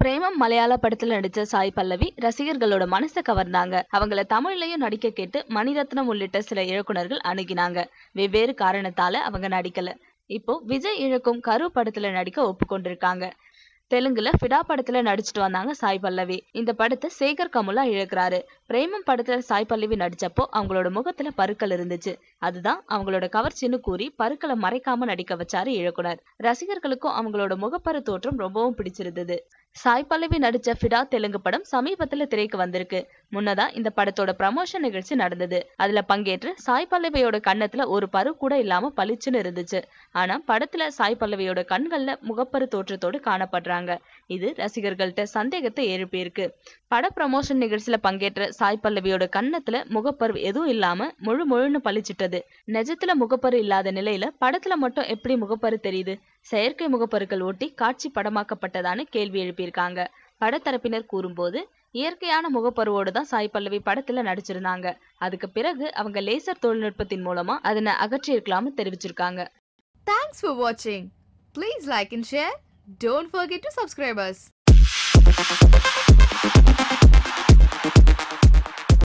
பிரேமம் மலையாள படத்துல நடிச்ச சாய் பல்லவி ரசிகர்களோட மனசை கவர்ந்தாங்க. அவங்கள தமிழ்லயும் நடிக்க கேட்டு மணிரத்னம் உள்ளிட்ட சில இயக்குனர்கள் அணுகினாங்க. வெவ்வேறு காரணத்தால அவங்க நடிக்கல. இப்போ விஜய் இழக்கும் கரு படத்துல நடிக்க ஒப்புக்கொண்டிருக்காங்க. தெலுங்குல ஃபிடா படத்துல நடிச்சிட்டு வந்தாங்க சாய் பல்லவி. இந்த படத்தை சேகர் கமுலா இழக்கிறாரு பிரேமம் படத்துல சாய் பல்லவி நடிச்சப்போ அவங்களோட முகத்துல பருக்கள் இருந்துச்சு. அதுதான் அவங்களோட கவர்ச்சின்னு கூறி பருக்களை மறைக்காம நடிக்க வச்சாரு இயக்குனர். ரசிகர்களுக்கும் அவங்களோட முகப்பரு தோற்றம் ரொம்பவும் பிடிச்சிருந்தது. சாய் பல்லவி நடிச்ச ஃபிடா தெலுங்கு படம் சமீபத்துல திரைக்கு வந்திருக்கு. முன்னதா இந்த படத்தோட ப்ரமோஷன் நிகழ்ச்சி நடந்தது. அதுல பங்கேற்று சாய் பல்லவியோட கண்ணத்துல ஒரு பரு கூட இல்லாம பளிச்சுன்னு இருந்துச்சு. ஆனா படத்துல சாய் பல்லவியோட கண்கள்ல முகப்பரு தோற்றத்தோடு காணப்படுறாங்க. இது ரசிகர்கள்ட்ட சந்தேகத்தை எழுப்பியிருக்கு. பட ப்ரமோஷன் நிகழ்ச்சியில பங்கேற்ற சாய் பல்லவியோட கண்ணத்துல முகப்பரு எதுவும் இல்லாம முழு முழுன்னு பளிச்சிட்டது. நிஜத்துல முகப்பரு இல்லாத நிலையில படத்துல மட்டும் எப்படி முகப்பரு தெரியுது? செயற்கை முகப்பருக்கள் ஒட்டி காட்சி படமாக்கப்பட்டதான்னு கேள்வி எழுப்பியிருக்காங்க. படத்தரப்பினர் கூறும்போது இயற்கையான முகப்பருவோடு தான் சாய் பல்லவி படத்துல நடிச்சிருந்தாங்க. அதுக்கு பிறகு அவங்க லேசர் தொழில்நுட்பத்தின் மூலமா அதனை அகற்றியிருக்கலாம்னு தெரிவிச்சிருக்காங்க. தேங்க்ஸ் for வாட்சிங் please like and share don't forget to subscribe us.